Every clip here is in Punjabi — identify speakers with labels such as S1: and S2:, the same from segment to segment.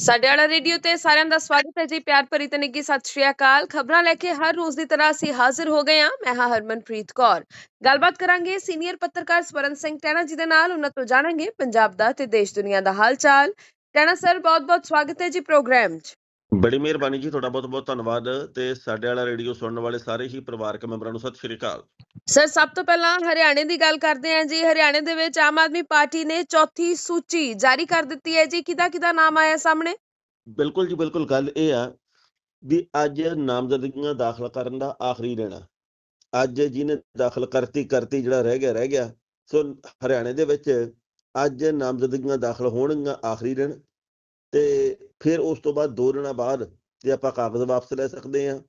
S1: ਸਾਡੇ ਵਾਲਾ ਰੇਡੀਓ ਤੇ ਸਾਰਿਆਂ ਦਾ ਸਵਾਗਤ ਹੈ ਜੀ, ਪਿਆਰ ਭਰੀ ਤੇ ਨਿੱਘੀ ਸਤਿ ਸ਼੍ਰੀ ਅਕਾਲ। ਖਬਰਾਂ ਲੈ ਕੇ ਹਰ ਰੋਜ਼ ਦੀ ਤਰ੍ਹਾਂ ਅਸੀਂ ਹਾਜ਼ਰ ਹੋ ਗਏ ਹਾਂ। ਮੈਂ ਹਾਂ ਹਰਮਨਪ੍ਰੀਤ ਕੌਰ। ਗੱਲਬਾਤ ਕਰਾਂਗੇ ਸੀਨੀਅਰ ਪੱਤਰਕਾਰ ਸਵਰਨ ਸਿੰਘ ਟੈਣਾ ਜੀ ਦੇ ਨਾਲ। ਉਹਨਾਂ ਤੋਂ ਜਾਣਾਂਗੇ ਪੰਜਾਬ ਦਾ ਤੇ ਦੇਸ਼ ਦੁਨੀਆ ਦਾ ਹਾਲ ਚਾਲ। ਟੈਣਾ ਸਰ, ਬਹੁਤ-ਬਹੁਤ ਸਵਾਗਤ ਹੈ ਜੀ ਪ੍ਰੋਗਰਾਮ 'ਚ।
S2: ਬੜੀ ਮਿਹਰਬਾਨੀ ਜੀ ਤੁਹਾਡਾ ਬਹੁਤ ਬਹੁਤ ਧੰਨਵਾਦ ਤੇ ਸਾਡੇ ਵਾਲਾ ਰੇਡੀਓ ਸੁਣਨ ਵਾਲੇ ਸਾਰੇ ਹੀ ਪਰਿਵਾਰਕ ਮੈਂਬਰਾਂ ਨੂੰ ਸਤਿ ਸ਼੍ਰੀ ਅਕਾਲ।
S1: ਸਰ ਸਭ ਤੋਂ ਪਹਿਲਾਂ ਹਰਿਆਣੇ ਦੀ ਗੱਲ ਕਰਦੇ ਹਾਂ ਜੀ ਹਰਿਆਣੇ ਦੇ ਵਿੱਚ ਆਮ ਆਦਮੀ ਪਾਰਟੀ ਨੇ ਚੌਥੀ ਸੂਚੀ ਜਾਰੀ ਕਰ ਦਿੱਤੀ ਹੈ ਜੀ ਕਿਹਦਾ ਕਿਹਦਾ ਨਾਮ ਆਇਆ ਸਾਹਮਣੇ?
S2: ਬਿਲਕੁਲ ਜੀ ਬਿਲਕੁਲ ਗੱਲ ਇਹ ਆ ਵੀ ਅੱਜ ਨਾਮਜ਼ਦਗੀਆਂ ਦਾਖਲ ਕਰਨ ਦਾ ਆਖਰੀ ਦਿਨ ਆ। ਅੱਜ ਜਿਹਨੇ ਦਾਖਲ ਕਰਤੀ ਕਰਤੀ ਜਿਹੜਾ ਰਹਿ ਗਿਆ ਰਹਿ ਗਿਆ ਸੋ ਹਰਿਆਣੇ ਦੇ ਵਿੱਚ ਅੱਜ ਨਾਮਜ਼ਦਗੀਆਂ ਦਾਖਲ ਹੋਣਗੀਆਂ ਆਖਰੀ ਦਿਨ ਤੇ ਫਿਰ ਉਸ ਤੋਂ ਬਾਅਦ ਦੋ ਦਿਨਾਂ ਬਾਅਦ ਤੇ ਆਪਾਂ ਕਾਗਜ਼ ਵਾਪਸ ਲੈ ਸਕਦੇ ਹਾਂ,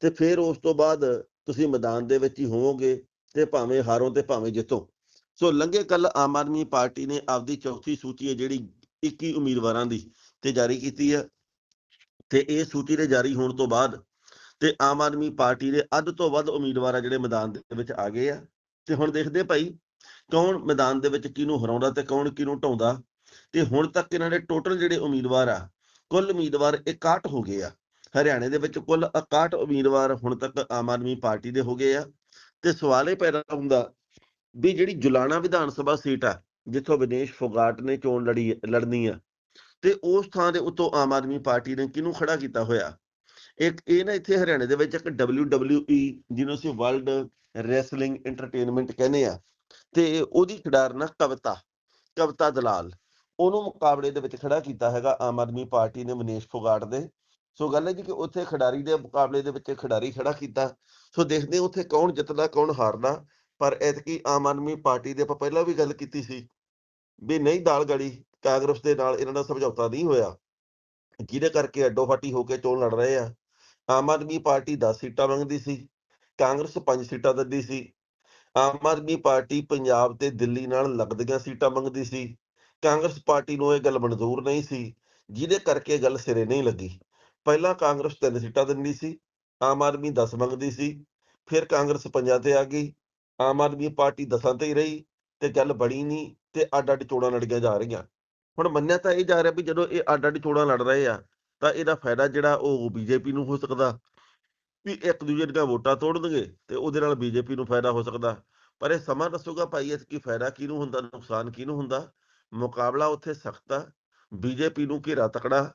S2: ਤੇ ਫਿਰ ਉਸ ਤੋਂ ਬਾਅਦ ਤੁਸੀਂ ਮੈਦਾਨ ਦੇ ਵਿੱਚ ਹੀ ਹੋਵੋਗੇ ਤੇ ਭਾਵੇਂ ਹਾਰੋ ਤੇ ਭਾਵੇਂ ਜਿੱਤੋ। ਸੋ ਲੰਘੇ ਕੱਲ ਆਮ ਆਦਮੀ ਪਾਰਟੀ ਨੇ ਆਪਦੀ ਚੌਥੀ ਸੂਚੀ ਹੈ ਜਿਹੜੀ 21 ਉਮੀਦਵਾਰਾਂ ਦੀ ਤੇ ਜਾਰੀ ਕੀਤੀ ਹੈ। ਤੇ ਇਹ ਸੂਚੀ ਦੇ ਜਾਰੀ ਹੋਣ ਤੋਂ ਬਾਅਦ ਤੇ ਆਮ ਆਦਮੀ ਪਾਰਟੀ ਦੇ ਅੱਧ ਤੋਂ ਵੱਧ ਉਮੀਦਵਾਰ ਆ ਜਿਹੜੇ ਮੈਦਾਨ ਦੇ ਵਿੱਚ ਆ ਗਏ ਆ। ਤੇ ਹੁਣ ਦੇਖਦੇ ਭਾਈ, ਕੌਣ ਮੈਦਾਨ ਦੇ ਵਿੱਚ ਕਿਹਨੂੰ ਹਰਾਉਂਦਾ ਤੇ ਕੌਣ ਕਿਹਨੂੰ ਢਾਉਂਦਾ। ਤੇ ਹੁਣ ਤੱਕ ਇਹਨਾਂ ਦੇ ਟੋਟਲ ਜਿਹੜੇ ਉਮੀਦਵਾਰ ਆ ਕੁੱਲ ਉਮੀਦਵਾਰ 61 ਹੋ ਗਏ ਆ। ਹਰਿਆਣੇ ਦੇ ਵਿੱਚ ਕੁੱਲ 61 ਉਮੀਦਵਾਰ ਹੁਣ ਤੱਕ ਆਮ ਆਦਮੀ ਪਾਰਟੀ ਦੇ ਹੋ ਗਏ ਆ। ਤੇ ਸਵਾਲ ਇਹ ਪੈਦਾ ਹੁੰਦਾ ਵੀ ਜਿਹੜੀ ਜੁਲਾਣਾ ਵਿਧਾਨ ਸਭਾ ਸੀਟ ਆ, ਜਿੱਥੋਂ ਵਿਨੇਸ਼ ਫੋਗਾਟ ਨੇ ਚੋਣ ਲੜੀ, ਲੜਨੀ ਆ, ਤੇ ਉਸ ਥਾਂ ਦੇ ਉੱਤੋਂ ਆਮ ਆਦਮੀ ਪਾਰਟੀ ਨੇ ਕਿਹਨੂੰ ਖੜਾ ਕੀਤਾ ਹੋਇਆ? ਇੱਕ ਇਹ ਨਾ ਇੱਥੇ ਹਰਿਆਣੇ ਦੇ ਵਿੱਚ ਇੱਕ WWE ਜਿਹਨੂੰ ਅਸੀਂ ਵਰਲਡ ਰੈਸਲਿੰਗ ਐਂਟਰਟੇਨਮੈਂਟ ਕਹਿੰਦੇ ਆ, ਤੇ ਉਹਦੀ ਖਿਡਾਰਨਾ ਕਵਿਤਾ ਕਵਿਤਾ ਦਲਾਲ। ਉਹਨੂੰ ਮੁਕਾਬਲੇ ਦੇ ਵਿੱਚ ਖੜਾ ਕੀਤਾ ਹੈਗਾ ਆਮ ਆਦਮੀ ਪਾਰਟੀ ਨੇ ਮਨੀਸ਼ ਫੋਗਾਟ ਦੇ। ਸੋ ਗੱਲ ਹੈ ਜੀ ਕਿ ਉੱਥੇ ਖਿਡਾਰੀ ਦੇ ਮੁਕਾਬਲੇ ਦੇ ਵਿੱਚ ਖਿਡਾਰੀ ਖੜਾ ਕੀਤਾ। ਸੋ ਦੇਖਦੇ ਉੱਥੇ ਕੌਣ ਜਿੱਤਦਾ, ਕੌਣ ਹਾਰਦਾ। ਪਰ ਐਤਕੀ ਆਮ ਆਦਮੀ ਪਾਰਟੀ ਦੇ ਆਪਾਂ ਪਹਿਲਾਂ ਵੀ ਗੱਲ ਕੀਤੀ ਸੀ ਵੀ ਨਹੀਂ ਦਾਲ ਗੜੀ ਕਾਂਗਰਸ ਦੇ ਨਾਲ ਇਹਨਾਂ ਦਾ ਸਮਝੌਤਾ ਨਹੀਂ ਹੋਇਆ। ਜਿਹਦੇ ਕਰਕੇ ਅੱਡੋ ਫਾਟੀ ਹੋ ਕੇ ਚੋਣ ਲੜ ਰਹੇ ਆ। ਆਮ ਆਦਮੀ ਪਾਰਟੀ 10 ਸੀਟਾਂ ਮੰਗਦੀ ਸੀ, ਕਾਂਗਰਸ 5 ਸੀਟਾਂ ਦਿੰਦੀ ਸੀ। ਆਮ ਆਦਮੀ ਪਾਰਟੀ ਪੰਜਾਬ ਤੇ ਦਿੱਲੀ ਨਾਲ ਲੱਗਦੀਆਂ ਸੀਟਾਂ ਮੰਗਦੀ ਸੀ। ਕਾਂਗਰਸ ਪਾਰਟੀ ਨੂੰ ਇਹ ਗੱਲ ਮਨਜ਼ੂਰ ਨਹੀਂ ਸੀ, ਜਿਹਦੇ ਕਰਕੇ ਗੱਲ ਸਿਰੇ ਨਹੀਂ ਲੱਗੀ। ਪਹਿਲਾਂ ਕਾਂਗਰਸ ਤਿੰਨ ਸੀਟਾਂ ਦਿੰਦੀ ਸੀ, ਆਮ ਆਦਮੀ 10 ਮੰਗਦੀ ਸੀ, ਫਿਰ ਕਾਂਗਰਸ ਪੰਜਾਂ ਤੇ ਆ ਗਈ, ਆਮ ਆਦਮੀ ਪਾਰਟੀ ਦਸਾਂ ਤੇ ਹੀ ਰਹੀ, ਤੇ ਗੱਲ ਬਣੀ ਨਹੀਂ, ਤੇ ਅੱਡ ਅੱਡ ਚੋਣਾਂ ਲੜੀਆਂ ਜਾ ਰਹੀਆਂ। ਹੁਣ ਮੰਨਿਆ ਤਾਂ ਇਹ ਜਾ ਰਿਹਾ ਵੀ ਜਦੋਂ ਇਹ ਅੱਡ ਅੱਡ ਚੋਣਾਂ ਲੜ ਰਹੇ ਆ, ਤਾਂ ਇਹਦਾ ਫਾਇਦਾ ਜਿਹੜਾ ਉਹ ਬੀਜੇਪੀ ਨੂੰ ਹੋ ਸਕਦਾ, ਵੀ ਇੱਕ ਦੂਜੇ ਦੀਆਂ ਵੋਟਾਂ ਤੋੜਨਗੇ, ਤੇ ਉਹਦੇ ਨਾਲ ਬੀਜੇਪੀ ਨੂੰ ਫਾਇਦਾ ਹੋ ਸਕਦਾ। ਪਰ ਇਹ ਸਮਾਂ ਦੱਸੂਗਾ ਭਾਈ, ਇਸ ਕੀ ਫਾਇਦਾ ਕਿਹਨੂੰ ਹੁੰਦਾ, ਨੁਕਸਾਨ ਕਿਹਨੂੰ ਹੁੰਦਾ? ਮੁਕਾਬਲਾ ਉੱਥੇ ਸਖਤ ਆ। ਬੀਜੇਪੀ ਨੂੰ ਘੇਰਾ ਤਕੜਾ,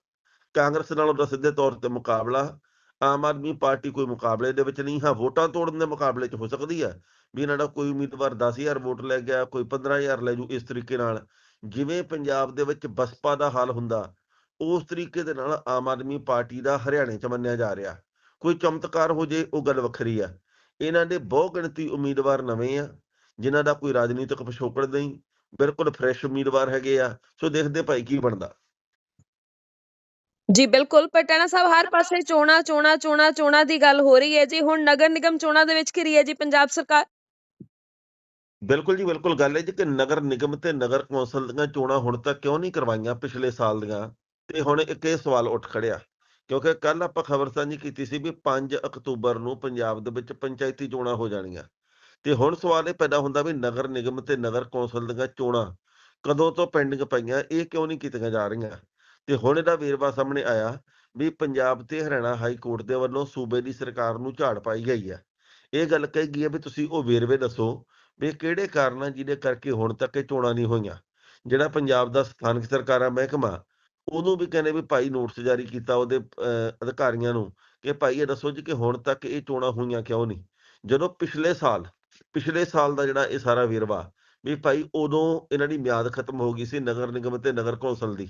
S2: ਕਾਂਗਰਸ ਨਾਲ ਉਹਦਾ ਸਿੱਧੇ ਤੌਰ ਤੇ ਮੁਕਾਬਲਾ। ਆਮ ਆਦਮੀ ਪਾਰਟੀ ਕੋਈ ਮੁਕਾਬਲੇ ਦੇ ਵਿੱਚ ਨਹੀਂ, ਹਾਂ, ਵੋਟਾਂ ਤੋੜਨ ਦੇ ਮੁਕਾਬਲੇ 'ਚ ਹੋ ਸਕਦੀ ਹੈ ਵੀ ਇਹਨਾਂ ਦਾ ਕੋਈ ਉਮੀਦਵਾਰ 10000 ਵੋਟ ਲੈ ਗਿਆ, ਕੋਈ 15000 ਲੈ ਜੂ ਇਸ ਤਰੀਕੇ ਨਾਲ। ਜਿਵੇਂ ਪੰਜਾਬ ਦੇ ਵਿੱਚ ਬਸਪਾ ਦਾ ਹਾਲ ਹੁੰਦਾ, ਉਸ ਤਰੀਕੇ ਦੇ ਨਾਲ ਆਮ ਆਦਮੀ ਪਾਰਟੀ ਦਾ ਹਰਿਆਣੇ 'ਚ ਮੰਨਿਆ ਜਾ ਰਿਹਾ। ਕੋਈ ਚਮਤਕਾਰ ਹੋ ਜੇ, ਉਹ ਗੱਲ ਵੱਖਰੀ ਆ। ਇਹਨਾਂ ਦੇ ਬਹੁ ਗਿਣਤੀ ਉਮੀਦਵਾਰ ਨਵੇਂ ਆ, ਜਿਨ੍ਹਾਂ ਦਾ ਕੋਈ ਰਾਜਨੀਤਿਕ ਪਿਛੋਕੜ ਨਹੀਂ ਬਿਲਕੁਲ ਫਰੈਸ਼ ਉਮੀਦਵਾਰ ਹੈਗੇ ਆ ਸੋ ਦੇਖਦੇ ਭਾਈ ਕੀ ਬਣਦਾ।
S1: ਜੀ ਬਿਲਕੁਲ ਪਟਾਣਾ ਸਾਹਿਬ ਹਰ ਪਾਸੇ ਚੋਣਾ ਚੋਣਾ ਚੋਣਾ ਚੋਣਾ ਦੀ ਗੱਲ ਹੋ ਰਹੀ ਹੈ ਜੀ। ਹੁਣ ਨਗਰ ਨਿਗਮ ਚੋਣਾਂ ਦੇ ਵਿੱਚ ਘਿਰੀ ਹੈ ਜੀ ਪੰਜਾਬ ਸਰਕਾਰ?
S2: ਬਿਲਕੁਲ ਜੀ ਬਿਲਕੁਲ ਗੱਲ ਹੈ ਜੀ ਕਿ ਨਗਰ ਨਿਗਮ ਤੇ ਨਗਰ ਕੌਂਸਲ ਦੀਆਂ ਚੋਣਾਂ ਹੁਣ ਤੱਕ ਕਿਉਂ ਨਹੀਂ ਕਰਵਾਈਆਂ ਪਿਛਲੇ ਸਾਲ ਦੀਆਂ? ਤੇ ਹੁਣ ਇੱਕ ਇਹ ਸਵਾਲ ਉੱਠ ਖੜਿਆ ਕਿਉਂਕਿ ਕੱਲ ਆਪਾਂ ਖਬਰ ਸਾਂਝੀ ਕੀਤੀ ਸੀ ਵੀ 5 ਅਕਤੂਬਰ ਨੂੰ ਪੰਜਾਬ ਦੇ ਵਿੱਚ ਪੰਚਾਇਤੀ ਚੋਣਾਂ ਹੋ ਜਾਣੀਆਂ। ਤੇ ਹੁਣ ਸਵਾਲ ਇਹ ਪੈਦਾ ਹੁੰਦਾ ਵੀ ਨਗਰ ਨਿਗਮ ਤੇ ਨਗਰ ਕੌਂਸਲ ਦੀਆਂ ਚੋਣਾਂ ਕਦੋਂ ਤੋਂ ਪੈਂਡਿੰਗ ਪਈਆਂ, ਇਹ ਕਿਉਂ ਨਹੀਂ ਕੀਤੀਆਂ ਜਾ ਰਹੀਆਂ? ਤੇ ਹੁਣ ਇਹਦਾ ਵੇਰਵਾ ਸਾਹਮਣੇ ਆਇਆ ਵੀ ਪੰਜਾਬ ਤੇ ਹਰਿਆਣਾ ਹਾਈ ਕੋਰਟ ਦੇ ਵੱਲੋਂ ਸੂਬੇ ਦੀ ਸਰਕਾਰ ਨੂੰ ਝਾੜ ਪਾਈ ਗਈ ਹੈ ਇਹ ਗੱਲ ਕਹੀ ਗਈ ਹੈ ਵੀ ਤੁਸੀਂ ਉਹ ਵੇਰਵੇ ਦੱਸੋ ਵੀ ਕਿਹੜੇ ਕਾਰਨ ਆ ਜਿਹਦੇ ਕਰਕੇ ਹੁਣ ਤੱਕ ਇਹ ਚੋਣਾਂ ਨਹੀਂ ਹੋਈਆਂ? ਜਿਹੜਾ ਪੰਜਾਬ ਦਾ ਸਥਾਨਕ ਸਰਕਾਰਾਂ ਮਹਿਕਮਾ, ਉਹਨੂੰ ਵੀ ਕਹਿੰਦੇ ਵੀ ਭਾਈ ਨੋਟਿਸ ਜਾਰੀ ਕੀਤਾ ਉਹਦੇ ਅਧਿਕਾਰੀਆਂ ਨੂੰ ਕਿ ਭਾਈ ਇਹ ਦੱਸੋ ਜੀ ਕਿ ਹੁਣ ਤੱਕ ਇਹ ਚੋਣਾਂ ਹੋਈਆਂ ਕਿਉਂ ਨਹੀਂ? ਜਦੋਂ ਪਿਛਲੇ ਸਾਲ ਪਿਛਲੇ ਸਾਲ ਦਾ ਜਿਹੜਾ ਇਹ ਸਾਰਾ ਵੇਰਵਾ ਵੀ ਭਾਈ ਉਦੋਂ ਇਹਨਾਂ ਦੀ ਮਿਆਦ ਖਤਮ ਹੋ ਗਈ ਸੀ ਨਗਰ ਨਿਗਮ ਤੇ ਨਗਰ ਕੌਂਸਲ ਦੀ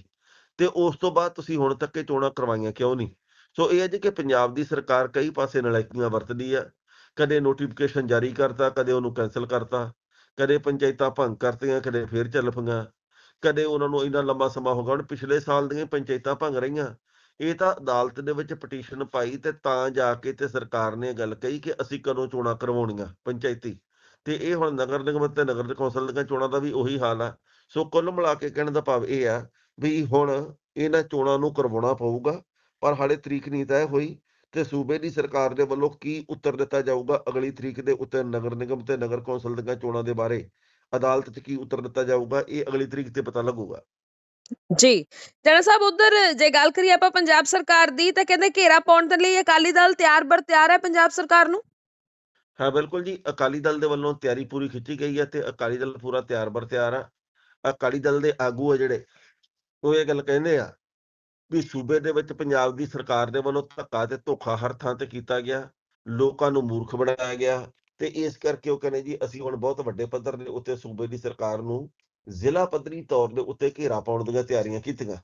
S2: ਤੇ ਉਸ ਤੋਂ ਬਾਅਦ ਤੁਸੀਂ ਹੁਣ ਤੱਕ ਇਹ ਚੋਣਾਂ ਕਰਵਾਈਆਂ ਕਿਉਂ ਨਹੀਂ? ਸੋ ਇਹ ਹੈ ਜੀ ਕਿ ਪੰਜਾਬ ਦੀ ਸਰਕਾਰ ਕਈ ਪਾਸੇ ਨਲਾਇਕੀਆਂ ਵਰਤਦੀ ਆ, ਕਦੇ ਨੋਟੀਫਿਕੇਸ਼ਨ ਜਾਰੀ ਕਰਤਾ, ਕਦੇ ਉਹਨੂੰ ਕੈਨਸਲ ਕਰਤਾ, ਕਦੇ ਪੰਚਾਇਤਾਂ ਭੰਗ ਕਰਤੀਆਂ, ਕਦੇ ਫੇਰ ਚੱਲ ਪਈਆਂ, ਕਦੇ ਉਹਨਾਂ ਨੂੰ ਇੰਨਾ ਲੰਮਾ ਸਮਾਂ ਹੋ ਗਿਆ, ਹੁਣ ਪਿਛਲੇ ਸਾਲ ਦੀਆਂ ਪੰਚਾਇਤਾਂ ਭੰਗ ਰਹੀਆਂ ਇਹ ਤਾਂ ਅਦਾਲਤ ਦੇ ਵਿੱਚ ਪਟੀਸ਼ਨ ਪਾਈ ਤੇ ਤਾਂ ਜਾ ਕੇ ਤੇ ਸਰਕਾਰ ਨੇ ਗੱਲ ਕਹੀ ਕਿ ਅਸੀਂ ਕਦੋਂ ਚੋਣਾਂ ਕਰਵਾਉਣੀਆਂ ਪੰਚਾਇਤੀ। ਤੇ ਇਹ ਹੁਣ ਨਗਰ ਨਿਗਮ ਤੇ ਨਗਰ ਕੌਂਸਲ ਦੀਆਂ ਚੋਣਾਂ ਦਾ ਵੀ ਉਹੀ ਹਾਲ ਆ। ਸੋ ਕੁੱਲ ਮਿਲਾ ਕੇ ਕਹਿਣ ਦਾ ਭਾਵ ਇਹ ਆ ਵੀ ਹੁਣ ਇਹਨਾਂ ਚੋਣਾਂ ਨੂੰ ਕਰਵਾਉਣਾ ਪਊਗਾ, ਪਰ ਹਾਲੇ ਤਰੀਕ ਨਹੀਂ ਤੈਅ ਹੋਈ ਤੇ ਸੂਬੇ ਦੀ ਸਰਕਾਰ ਦੇ ਵੱਲੋਂ ਕੀ ਉੱਤਰ ਦਿੱਤਾ ਜਾਊਗਾ ਅਗਲੀ ਤਰੀਕ ਦੇ ਉੱਤੇ ਨਗਰ ਨਿਗਮ ਤੇ ਨਗਰ ਕੌਂਸਲ ਦੀਆਂ ਚੋਣਾਂ ਦੇ ਬਾਰੇ? ਅਦਾਲਤ 'ਚ ਕੀ ਉੱਤਰ ਦਿੱਤਾ ਜਾਊਗਾ, ਇਹ ਅਗਲੀ ਤਰੀਕ ਤੇ ਪਤਾ ਲੱਗੂਗਾ।
S1: ਜੀ। ਜਣਾ ਸਾਹਿਬ, ਉਧਰ ਜੇ ਗੱਲ ਕਰੀਏ ਆਪਾਂ ਪੰਜਾਬ ਸਰਕਾਰ ਦੀ, ਤਾਂ ਕਹਿੰਦੇ ਘੇਰਾ ਪਾਉਣ ਦੇ ਲਈ ਅਕਾਲੀ ਦਲ ਤਿਆਰ ਬਰ ਤਿਆਰ ਹੈ ਪੰਜਾਬ ਸਰਕਾਰ ਨੂੰ?
S2: ਹਾਂ, ਬਿਲਕੁਲ ਜੀ। ਅਕਾਲੀ ਦਲ ਦੇ ਵੱਲੋਂ ਤਿਆਰੀ ਪੂਰੀ ਖਿੱਚੀ ਗਈ ਹੈ ਤੇ ਅਕਾਲੀ ਦਲ ਪੂਰਾ ਤਿਆਰ ਬਰ ਤਿਆਰ ਆ। ਅਕਾਲੀ ਦਲ ਦੇ ਆਗੂ ਆ ਜਿਹੜੇ, ਉਹ ਇਹ ਗੱਲ ਕਹਿੰਦੇ ਆ ਵੀ ਸੂਬੇ ਦੇ ਵਿੱਚ ਪੰਜਾਬ ਦੀ ਸਰਕਾਰ ਦੇ ਵੱਲੋਂ ਧੱਕਾ ਤੇ ਧੋਖਾ ਹਰ ਥਾਂ ਤੇ ਕੀਤਾ ਗਿਆ। ਲੋਕਾਂ ਨੂੰ ਮੂਰਖ ਬਣਾਇਆ ਗਿਆ ਤੇ ਇਸ ਕਰਕੇ ਉਹ ਕਹਿੰਦੇ ਜੀ, ਅਸੀਂ ਹੁਣ ਬਹੁਤ ਵੱਡੇ ਪੱਧਰ ਦੇ ਉੱਤੇ ਸੂਬੇ ਦੀ ਸਰਕਾਰ ਨੂੰ ਜ਼ਿਲ੍ਹਾ ਪੱਧਰੀ ਤੌਰ ਦੇ ਉੱਤੇ ਘੇਰਾ ਪਾਉਣ ਦੀਆਂ ਤਿਆਰੀਆਂ ਕੀਤੀਆਂ।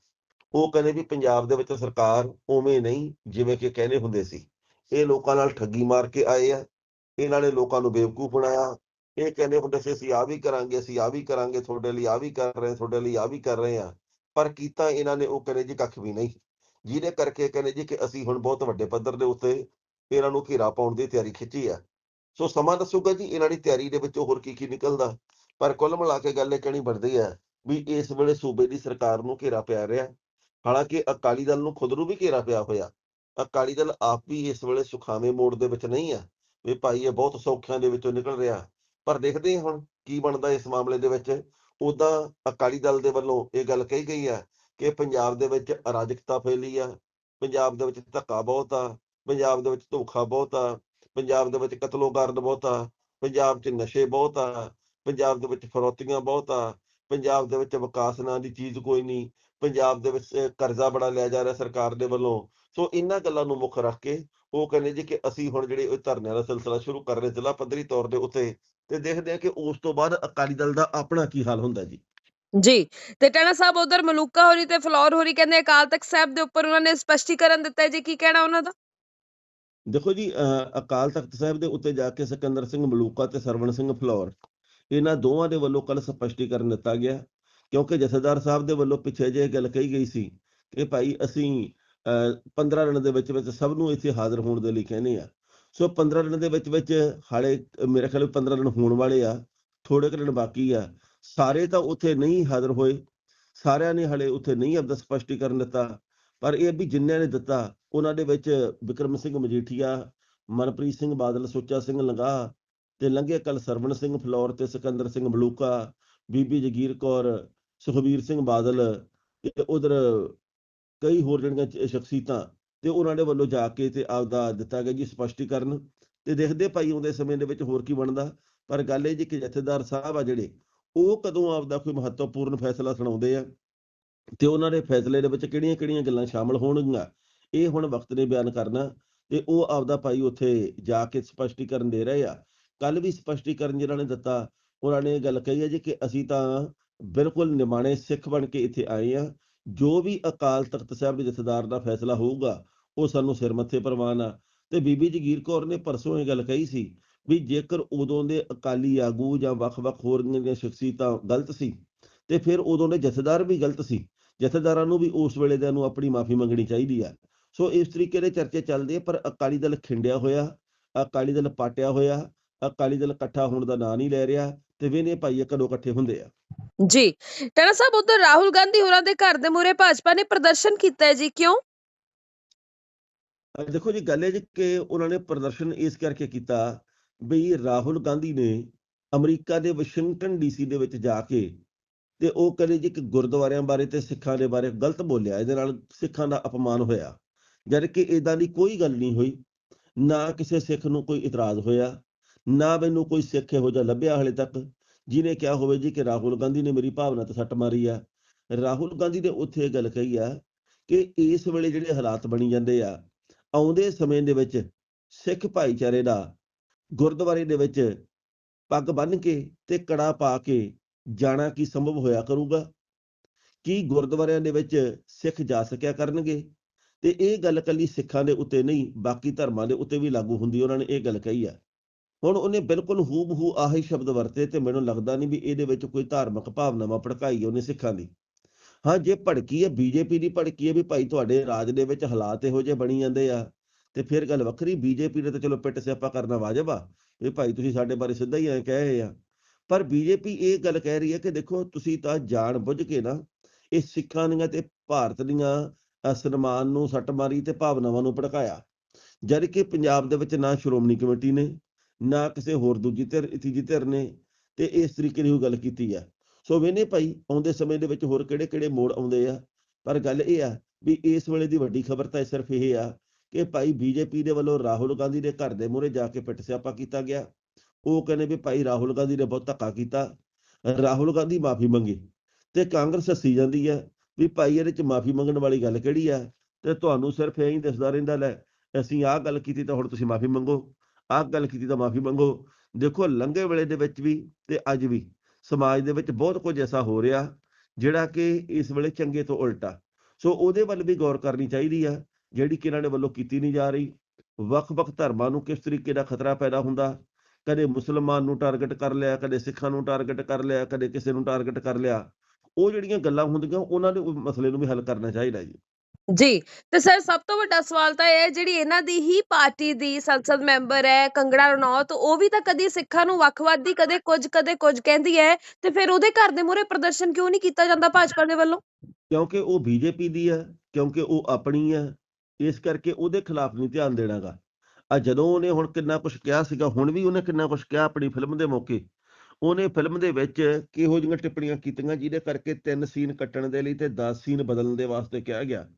S2: ਉਹ ਕਹਿੰਦੇ ਵੀ ਪੰਜਾਬ ਦੇ ਵਿੱਚ ਸਰਕਾਰ ਉਵੇਂ ਨਹੀਂ ਜਿਵੇਂ ਕਿ ਕਹਿੰਦੇ ਹੁੰਦੇ ਸੀ। ਇਹ ਲੋਕਾਂ ਨਾਲ ਠੱਗੀ ਮਾਰ ਕੇ ਆਏ ਆ। ਇਹਨਾਂ ਨੇ ਲੋਕਾਂ ਨੂੰ ਬੇਵਕੂਫ ਬਣਾਇਆ। ਇਹ ਕਹਿੰਦੇ ਹੁੰਦੇ ਸੀ, ਅਸੀਂ ਆ ਵੀ ਕਰਾਂਗੇ, ਅਸੀਂ ਆ ਵੀ ਕਰਾਂਗੇ, ਤੁਹਾਡੇ ਲਈ ਆ ਵੀ ਕਰ ਰਹੇ, ਤੁਹਾਡੇ ਲਈ ਆ ਵੀ ਕਰ ਰਹੇ ਆ। ਪਰ ਕੀਤਾ ਇਹਨਾਂ ਨੇ, ਉਹ ਕਹਿੰਦੇ ਜੀ ਕੱਖ ਵੀ ਨਹੀਂ। ਜਿਹਦੇ ਕਰਕੇ ਕਹਿੰਦੇ ਜੀ ਕਿ ਅਸੀਂ ਹੁਣ ਬਹੁਤ ਵੱਡੇ ਪੱਧਰ ਦੇ ਉੱਤੇ ਇਹਨਾਂ ਨੂੰ ਘੇਰਾ ਪਾਉਣ ਦੀ ਤਿਆਰੀ ਖਿੱਚੀ ਆ। ਸੋ ਸਮਾਂ ਦੱਸੂਗਾ ਜੀ, ਇਹਨਾਂ ਦੀ ਤਿਆਰੀ ਦੇ ਵਿੱਚੋਂ ਹੋਰ ਕੀ ਕੀ ਨਿਕਲਦਾ। ਪਰ ਕੁੱਲ ਮਿਲਾ ਕੇ ਗੱਲ ਇਹ ਕਹਿਣੀ ਬਣਦੀ ਹੈ ਵੀ ਇਸ ਵੇਲੇ ਸੂਬੇ ਦੀ ਸਰਕਾਰ ਨੂੰ ਘੇਰਾ ਪਿਆ ਰਿਹਾ ਹਾਲਾਂਕਿ ਅਕਾਲੀ ਦਲ ਨੂੰ ਖੁਦ ਨੂੰ ਵੀ ਘੇਰਾ ਪਿਆ ਹੋਇਆ। ਅਕਾਲੀ ਦਲ ਆਪ ਵੀ ਇਸ ਵੇਲੇ ਸੁਖਾਵੇਂ ਮੋੜ ਦੇ ਵਿੱਚ ਨਹੀਂ ਆ ਵੀ ਭਾਈ ਇਹ ਬਹੁਤ ਸੌਖਿਆਂ ਦੇ ਵਿੱਚੋਂ ਨਿਕਲ ਰਿਹਾ। ਪਰ ਦੇਖਦੇ ਹਾਂ ਹੁਣ ਕੀ ਬਣਦਾ ਇਸ ਮਾਮਲੇ ਦੇ ਵਿੱਚ। ਉਦਾਂ ਅਕਾਲੀ ਦਲ ਦੇ ਵੱਲੋਂ ਇਹ ਗੱਲ ਕਹੀ ਗਈ ਹੈ ਕਿ ਪੰਜਾਬ ਦੇ ਵਿੱਚ ਅਰਾਜਕਤਾ ਫੈਲੀ ਆ। ਪੰਜਾਬ ਦੇ ਵਿੱਚ ਧੱਕਾ ਬਹੁਤ ਆ। ਪੰਜਾਬ ਦੇ ਵਿੱਚ ਧੋਖਾ ਬਹੁਤ ਆ। ਪੰਜਾਬ ਦੇ ਵਿੱਚ ਕਤਲੋਗਾਰਦ ਬਹੁਤ ਆ। ਪੰਜਾਬ 'ਚ ਨਸ਼ੇ ਬਹੁਤ ਆ। ਪੰਜਾਬ ਦੇ ਵਿੱਚ ਫਰੋਤੀਆਂ ਬਹੁਤ ਆ ਪੰਜਾਬ ਦੇ ਵਿੱਚ ਵਿਕਾਸ ਨਾਂ ਦੀ ਚੀਜ਼ ਕੋਈ ਨਹੀਂ ਪੰਜਾਬ ਦੇ ਵਿੱਚ ਕਰਜ਼ਾ ਬੜਾ ਲਿਆ ਜਾ ਰਿਹਾ ਸਰਕਾਰ ਦੇ ਵੱਲੋਂ ਸੋ ਇਹਨਾਂ ਗੱਲਾਂ ਨੂੰ ਮੁੱਖ ਰੱਖ ਕੇ ਉਹ ਕਹਿੰਦੇ ਜੀ ਕਿ ਅਸੀਂ ਹੁਣ ਜਿਹੜੇ ਇਹ ਧਰਨਿਆਂ ਦਾ ਸਿਲਸਿਲਾ ਸ਼ੁਰੂ ਕਰ ਰਹੇ ਜ਼ਿਲ੍ਹਾ ਪੱਧਰੀ ਤੌਰ ਦੇ ਉੱਤੇ ਤੇ ਦੇਖਦੇ ਹਾਂ ਕਿ ਉਸ ਤੋਂ ਬਾਅਦ ਅਕਾਲੀ ਦਲ ਦਾ ਆਪਣਾ ਕੀ ਹਾਲ ਹੁੰਦਾ ਜੀ।
S1: ਜੀ ਤੇ ਟਣਾ ਸਾਹਿਬ ਉਧਰ ਮਲੂਕਾ ਹੋਰੀ ਤੇ ਫਲੋਰ ਹੋਰੀ ਕਹਿੰਦੇ ਅਕਾਲ ਤਖਤ ਸਾਹਿਬ ਦੇ ਉੱਪਰ ਉਹਨਾਂ ਨੇ ਸਪਸ਼ਟੀਕਰਨ ਦਿੱਤਾ ਹੈ ਜੀ ਕੀ ਕਹਿਣਾ ਉਹਨਾਂ ਦਾ?
S2: ਦੇਖੋ ਜੀ ਅਕਾਲ ਤਖਤ ਸਾਹਿਬ ਦੇ ਉੱਤੇ ਜਾ ਕੇ ਸਿਕੰਦਰ ਸਿੰਘ ਮਲੂਕਾ ਤੇ ਸਰਵਣ ਸਿੰਘ ਫਲੌਰ ਇਹਨਾਂ ਦੋਵਾਂ ਦੇ ਵੱਲੋਂ ਕੱਲ ਸਪਸ਼ਟੀਕਰਨ ਦਿੱਤਾ ਗਿਆ, ਕਿਉਂਕਿ ਜਥੇਦਾਰ ਸਾਹਿਬ ਦੇ ਵੱਲੋਂ ਪਿੱਛੇ ਜੇ ਗੱਲ ਕਹੀ ਗਈ ਸੀ ਕਿ ਭਾਈ ਅਸੀਂ, ਅਹ 15 ਦਿਨ ਦੇ ਵਿੱਚ ਵਿੱਚ ਸਭ ਨੂੰ ਇੱਥੇ ਹਾਜ਼ਰ ਹੋਣ ਦੇ ਲਈ ਕਹਿੰਦੇ ਆ ਸੋ 15 ਦਿਨ ਦੇ ਵਿੱਚ ਵਿੱਚ ਹਾਲੇ ਮੇਰੇ ਖਿਆਲ 15 ਦਿਨ ਹੋਣ ਵਾਲੇ ਆ ਥੋੜੇ ਕੁ ਦਿਨ ਬਾਕੀ ਆ। ਸਾਰੇ ਤਾਂ ਉੱਥੇ ਨਹੀਂ ਹਾਜ਼ਰ ਹੋਏ, ਸਾਰਿਆਂ ਨੇ ਹਲੇ ਉੱਥੇ ਨਹੀਂ ਆਪਦਾ ਸਪਸ਼ਟੀਕਰਨ ਦਿੱਤਾ, ਪਰ ਇਹ ਵੀ ਜਿੰਨਿਆਂ ਨੇ ਦਿੱਤਾ, ਉਹਨਾਂ ਦੇ ਵਿੱਚ ਵਿਕਰਮ ਸਿੰਘ ਮਜੀਠੀਆ, ਮਨਪ੍ਰੀਤ ਸਿੰਘ ਬਾਦਲ, ਸੁੱਚਾ ਸਿੰਘ ਲੰਗਾ ਤੇ ਲੰਘੇ ਕਲ ਸਰਵਣ ਸਿੰਘ ਫਲੌਰ ਤੇ ਸਿਕੰਦਰ ਸਿੰਘ ਮਲੂਕਾ ਬੀਬੀ ਜਗੀਰ ਕੌਰ, ਸੁਖਬੀਰ ਸਿੰਘ ਬਾਦਲ ਤੇ ਉਧਰ ਕਈ ਹੋਰ ਜਿਹੜੀਆਂ ਸ਼ਖਸੀਅਤਾਂ ਤੇ ਉਹਨਾਂ ਦੇ ਵੱਲੋਂ ਜਾ ਕੇ ਤੇ ਆਪਦਾ ਦਿੱਤਾ ਗਿਆ ਜੀ ਸਪਸ਼ਟੀਕਰਨ ਤੇ ਦੇਖਦੇ ਭਾਈ ਆਉਂਦੇ ਸਮੇਂ ਦੇ ਵਿੱਚ ਹੋਰ ਕੀ ਬਣਦਾ। ਪਰ ਗੱਲ ਇਹ ਜੀ ਕਿ ਜਥੇਦਾਰ ਸਾਹਿਬ ਆ ਜਿਹੜੇ, ਉਹ ਕਦੋਂ ਆਪਦਾ ਕੋਈ ਮਹੱਤਵਪੂਰਨ ਫੈਸਲਾ ਸੁਣਾਉਂਦੇ ਆ ਤੇ ਉਹਨਾਂ ਦੇ ਫੈਸਲੇ ਦੇ ਵਿੱਚ ਕਿਹੜੀਆਂ-ਕਿਹੜੀਆਂ ਗੱਲਾਂ ਸ਼ਾਮਲ ਹੋਣਗੀਆਂ, ਇਹ ਹੁਣ ਵਕਤ ਨੇ ਬਿਆਨ ਕਰਨਾ ਤੇ ਉਹ ਆਪਦਾ ਭਾਈ ਉੱਥੇ ਜਾ ਕੇ ਸਪਸ਼ਟੀਕਰਨ ਦੇ ਰਹੇ ਆ। ਕੱਲ ਵੀ ਸਪਸ਼ਟੀਕਰਨ ਜਿਹਨਾਂ ਨੇ ਦਿੱਤਾ, ਉਹਨਾਂ ਨੇ ਇਹ ਗੱਲ ਕਹੀ ਹੈ ਜੀ ਕਿ ਅਸੀਂ ਤਾਂ ਬਿਲਕੁਲ ਨਿਮਾਣੇ ਸਿੱਖ ਬਣ ਕੇ ਇੱਥੇ ਆਏ ਆ ਜੋ ਵੀ ਅਕਾਲ ਤਖਤ ਸਾਹਿਬ ਦੇ ਜਥੇਦਾਰ ਦਾ ਫੈਸਲਾ ਹੋਊਗਾ, ਉਹ ਸਾਨੂੰ ਸਿਰ ਮੱਥੇ ਪ੍ਰਵਾਨ ਆ। ਤੇ ਬੀਬੀ ਜਗੀਰ ਕੌਰ ਨੇ ਪਰਸੋਂ ਇਹ ਗੱਲ ਕਹੀ ਸੀ ਵੀ ਜੇਕਰ ਉਦੋਂ ਦੇ ਅਕਾਲੀ ਆਗੂ ਜਾਂ ਵੱਖ-ਵੱਖ ਹੋਰ ਦੀਆਂ ਸ਼ਖਸੀਅਤਾਂ ਗਲਤ ਸੀ, ਤੇ ਫਿਰ ਉਦੋਂ ਦੇ ਜਥੇਦਾਰ ਵੀ ਗਲਤ ਸੀ। ਜਥੇਦਾਰਾਂ ਨੂੰ ਵੀ ਉਸ ਵੇਲੇ ਦੇ ਨੂੰ ਆਪਣੀ ਮਾਫੀ ਮੰਗਣੀ ਚਾਹੀਦੀ ਆ। ਸੋ ਇਸ ਤਰੀਕੇ ਦੇ ਚਰਚੇ ਚੱਲਦੇ ਪਰ ਅਕਾਲੀ ਦਲ ਖਿੰਡਿਆ ਹੋਇਆ, ਅਕਾਲੀ ਦਲ ਪਾਟਿਆ ਹੋਇਆ ਅਕਾਲੀ ਦਲ ਇਕੱਠਾ ਹੋਣ ਦਾ ਨਾਂ ਨਹੀਂ ਲੈ ਰਿਹਾ ਤੇ ਵੇਨੇ ਭਾਈ ਕਦੋਂ ਇਕੱਠੇ ਹੁੰਦੇ ਆ।
S1: ਜੀ ਟਣਾ ਸਾਹਿਬ ਉਧਰ ਰਾਹੁਲ ਗਾਂਧੀ ਹੋਰਾਂ ਦੇ ਘਰ ਦੇ ਮੂਹਰੇ ਭਾਜਪਾ ਨੇ ਪ੍ਰਦਰਸ਼ਨ ਕੀਤਾ ਹੈ ਜੀ ਕਿਉਂ?
S2: ਦੇਖੋ ਜੀ ਗੱਲ ਇਹ ਜੀ ਕਿ ਉਹਨਾਂ ਨੇ ਪ੍ਰਦਰਸ਼ਨ ਇਸ ਕਰਕੇ ਕੀਤਾ ਵੀ ਰਾਹੁਲ ਗਾਂਧੀ ਨੇ ਅਮਰੀਕਾ ਦੇ ਵਾਸ਼ਿੰਗਟਨ ਡੀਸੀ ਦੇ ਵਿੱਚ ਜਾ ਕੇ ਤੇ ਉਹ ਕਹਿੰਦੇ ਜੀ ਕਿ ਗੁਰਦੁਆਰਿਆਂ ਬਾਰੇ ਤੇ ਸਿੱਖਾਂ ਦੇ ਬਾਰੇ ਗਲਤ ਬੋਲਿਆ ਇਹਦੇ ਨਾਲ ਸਿੱਖਾਂ ਦਾ ਅਪਮਾਨ ਹੋਇਆ। ਜਦ ਕਿ ਇਦਾਂ ਦੀ ਕੋਈ ਗੱਲ ਨਹੀਂ ਹੋਈ ਨਾ ਕਿਸੇ ਸਿੱਖ ਨੂੰ ਕੋਈ ਇਤਰਾਜ਼ ਹੋਇਆ ਨਾ ਮੈਨੂੰ ਕੋਈ ਸਿੱਖ ਇਹੋ ਜਿਹਾ ਲੱਭਿਆ ਹਲੇ ਤੱਕ। ਜਿਹਨੇ ਕਿਹਾ ਹੋਵੇ ਜੀ ਕਿ ਰਾਹੁਲ ਗਾਂਧੀ ਨੇ ਮੇਰੀ ਭਾਵਨਾ ਤੇ ਸੱਟ ਮਾਰੀ ਆ। ਰਾਹੁਲ ਗਾਂਧੀ ਨੇ ਉੱਥੇ ਇਹ ਗੱਲ ਕਹੀ ਆ ਕਿ ਇਸ ਵੇਲੇ ਜਿਹੜੇ ਹਾਲਾਤ ਬਣੀ ਜਾਂਦੇ ਆ, ਆਉਂਦੇ ਸਮੇਂ ਦੇ ਵਿੱਚ ਸਿੱਖ ਭਾਈਚਾਰੇ ਦਾ ਗੁਰਦੁਆਰੇ ਦੇ ਵਿੱਚ ਪੱਗ ਬੰਨ੍ਹ ਕੇ ਤੇ ਕੜਾ ਪਾ ਕੇ ਜਾਣਾ ਕੀ ਸੰਭਵ ਹੋਇਆ ਕਰੂਗਾ? ਕੀ ਗੁਰਦੁਆਰਿਆਂ ਦੇ ਵਿੱਚ ਸਿੱਖ ਜਾ ਸਕਿਆ ਕਰਨਗੇ? ਤੇ ਇਹ ਗੱਲ ਕੱਲੀ ਸਿੱਖਾਂ ਦੇ ਉੱਤੇ ਨਹੀਂ, ਬਾਕੀ ਧਰਮਾਂ ਦੇ ਉੱਤੇ ਵੀ ਲਾਗੂ ਹੁੰਦੀ ਉਹਨਾਂ ਨੇ ਇਹ ਗੱਲ ਕਹੀ ਆ। ਹੁਣ ਉਹਨੇ ਬਿਲਕੁਲ ਹੂਬਹੂ ਆਹੀ ਸ਼ਬਦ ਵਰਤੇ ਤੇ ਮੈਨੂੰ ਲੱਗਦਾ ਨਹੀਂ ਵੀ ਇਹਦੇ ਵਿੱਚ ਕੋਈ ਧਾਰਮਿਕ ਭਾਵਨਾਵਾਂ ਭੜਕਾਈ ਉਹਨੇ ਸਿੱਖਾਂ ਦੀ। ਹਾਂ, ਜੇ ਭੜਕੀ ਹੈ, ਬੀਜੇਪੀ ਦੀ ਭੜਕੀ ਹੈ ਵੀ ਭਾਈ ਤੁਹਾਡੇ ਰਾਜ ਦੇ ਵਿੱਚ ਹਾਲਾਤ ਇਹੋ ਜਿਹੇ ਬਣੀ ਜਾਂਦੇ ਆ, ਤੇ ਫਿਰ ਗੱਲ ਵੱਖਰੀ, ਬੀਜੇਪੀ ਨੇ ਤਾਂ ਚਲੋ ਪਿੱਟ ਸਿਆਪਾ ਕਰਨਾ ਵਾਜਬ ਆ, ਵੀ ਭਾਈ ਤੁਸੀਂ ਸਾਡੇ ਬਾਰੇ ਸਿੱਧਾ ਹੀ ਐ ਕਹਿ ਰਹੇ ਆ। ਪਰ ਬੀਜੇਪੀ ਇਹ ਗੱਲ ਕਹਿ ਰਹੀ ਹੈ ਕਿ ਦੇਖੋ, ਤੁਸੀਂ ਤਾਂ ਜਾਣ ਬੁੱਝ ਕੇ ਨਾ, ਇਹ ਸਿੱਖਾਂ ਦੀਆਂ ਤੇ ਭਾਰਤ ਦੀਆਂ ਸਨਮਾਨ ਨੂੰ, ਸੱਟ ਮਾਰੀ ਤੇ ਭਾਵਨਾਵਾਂ ਨੂੰ ਭੜਕਾਇਆ। ਜਦ ਕਿ ਪੰਜਾਬ ਦੇ ਵਿੱਚ ਨਾ ਸ਼੍ਰੋਮਣੀ ਕਮੇਟੀ ਨੇ ਨਾ ਕਿਸੇ ਹੋਰ ਦੂਜੀ ਧਿਰ, ਤੀਜੀ ਧਿਰ ਨੇ ਤੇ ਇਸ ਤਰੀਕੇ ਦੀ ਉਹ ਗੱਲ ਕੀਤੀ ਹੈ ਸੋ ਵੇਨੇ ਭਾਈ, ਆਉਂਦੇ ਸਮੇਂ ਦੇ ਵਿੱਚ ਹੋਰ ਕਿਹੜੇ-ਕਿਹੜੇ ਮੋੜ ਆਉਂਦੇ ਆ? ਪਰ ਗੱਲ ਇਹ ਆ ਵੀ ਇਸ ਵੇਲੇ ਦੀ ਵੱਡੀ ਖਬਰ ਤਾਂ ਸਿਰਫ ਇਹ ਆ ਕਿ ਭਾਈ ਬੀਜੇਪੀ ਦੇ ਵੱਲੋਂ ਰਾਹੁਲ ਗਾਂਧੀ ਦੇ ਘਰ ਦੇ ਮੂਹਰੇ ਜਾ ਕੇ ਪਿੱਟ ਸਿਆਪਾ ਕੀਤਾ ਗਿਆ। ਉਹ ਕਹਿੰਦੇ ਵੀ ਭਾਈ ਰਾਹੁਲ ਗਾਂਧੀ ਨੇ ਬਹੁਤ ਧੱਕਾ ਕੀਤਾ। ਰਾਹੁਲ ਗਾਂਧੀ ਮਾਫੀ ਮੰਗੀ ਤੇ ਕਾਂਗਰਸ ਹੱਸੀ ਜਾਂਦੀ ਹੈ ਵੀ ਭਾਈ ਇਹਦੇ ਚ ਮਾਫੀ ਮੰਗਣ ਵਾਲੀ ਗੱਲ ਕਿਹੜੀ ਆ? ਤੇ ਤੁਹਾਨੂੰ ਸਿਰਫ ਐਂ ਹੀ ਦਿਸਦਾ ਰਹਿੰਦਾ ਲੈ, ਅਸੀਂ ਆਹ ਗੱਲ ਕੀਤੀ ਤਾਂ ਹੁਣ ਤੁਸੀਂ ਮਾਫੀ ਮੰਗੋ। ਆਹ ਗੱਲ ਕੀਤੀ ਤਾਂ ਮਾਫੀ ਮੰਗੋ। ਦੇਖੋ, ਲੰਘੇ ਵੇਲੇ ਦੇ ਵਿੱਚ ਵੀ ਤੇ ਅੱਜ ਵੀ ਸਮਾਜ ਦੇ ਵਿੱਚ ਬਹੁਤ ਕੁਝ ਐਸਾ ਹੋ ਰਿਹਾ ਜਿਹੜਾ ਕਿ ਇਸ ਵੇਲੇ ਚੰਗੇ ਤੋਂ ਉਲਟਾ। ਸੋ ਉਹਦੇ ਵੱਲ ਵੀ ਗੌਰ ਕਰਨੀ ਚਾਹੀਦੀ ਆ, ਜਿਹੜੀ ਕਿ ਇਹਨਾਂ ਦੇ ਵੱਲੋਂ ਕੀਤੀ ਨਹੀਂ ਜਾ ਰਹੀ। ਵੱਖ-ਵੱਖ ਧਰਮਾਂ ਨੂੰ ਕਿਸ ਤਰੀਕੇ ਦਾ ਖਤਰਾ ਪੈਦਾ ਹੁੰਦਾ? ਕਦੇ ਮੁਸਲਮਾਨ ਨੂੰ ਟਾਰਗੇਟ ਕਰ ਲਿਆ, ਕਦੇ ਸਿੱਖਾਂ ਨੂੰ ਟਾਰਗੇਟ ਕਰ ਲਿਆ, ਕਦੇ ਕਿਸੇ ਨੂੰ ਟਾਰਗੇਟ ਕਰ ਲਿਆ। ਉਹ ਜਿਹੜੀਆਂ ਗੱਲਾਂ ਹੁੰਦੀਆਂ, ਉਹਨਾਂ ਦੇ ਮਸਲੇ ਨੂੰ ਵੀ ਹੱਲ ਕਰਨਾ ਚਾਹੀਦਾ ਜੀ।
S1: ਜੀ, ਤੇ ਸਰ ਸਭ ਤੋਂ ਵੱਡਾ ਸਵਾਲ ਤਾਂ ਇਹ ਹੈ, ਜਿਹੜੀ ਇਹਨਾਂ ਦੀ ਹੀ ਪਾਰਟੀ ਦੀ ਸੰਸਦ ਮੈਂਬਰ ਹੈ ਕੰਗੜਾ ਰਣੌਤ, ਉਹ ਵੀ ਤਾਂ ਕਦੀ ਸਿੱਖਾਂ ਨੂੰ ਵੱਖਵਾਦੀ ਕਦੇ ਕੁਝ ਕਦੇ ਕੁਝ ਕਹਿੰਦੀ ਹੈ, ਤੇ ਫਿਰ ਉਹਦੇ ਘਰ ਦੇ ਮੂਹਰੇ ਪ੍ਰਦਰਸ਼ਨ ਕਿਉਂ ਨਹੀਂ ਕੀਤਾ ਜਾਂਦਾ ਭਾਜਪਾ ਦੇ ਵੱਲੋਂ?
S2: ਕਿਉਂਕਿ ਉਹ ਬੀਜੇਪੀ ਦੀ ਹੈ, ਕਿਉਂਕਿ ਉਹ ਆਪਣੀ ਹੈ, ਇਸ ਕਰਕੇ ਉਹਦੇ ਖਿਲਾਫ ਨਹੀਂ ਧਿਆਨ ਦੇਣਾਗਾ। ਆ ਜਦੋਂ ਉਹਨੇ ਹੁਣ ਕਿੰਨਾ ਕੁਝ ਕਿਹਾ ਸੀਗਾ, ਹੁਣ ਵੀ ਉਹਨੇ ਕਿੰਨਾ ਕੁਝ ਕਿਹਾ ਆਪਣੀ ਫਿਲਮ ਦੇ ਮੌਕੇ। ਉਹਨੇ ਫਿਲਮ ਦੇ ਵਿੱਚ ਕਿਹੋ ਜਿਹੀਆਂ ਟਿੱਪਣੀਆਂ ਕੀਤੀਆਂ, ਜਿਹਦੇ ਕਰਕੇ ਤਿੰਨ ਸੀਨ ਕੱਟਣ ਦੇ ਲਈ ਤੇ 10 ਸੀਨ ਬਦਲਣ ਦੇ ਵਾਸਤੇ ਕਿਹਾ ਗਿਆ।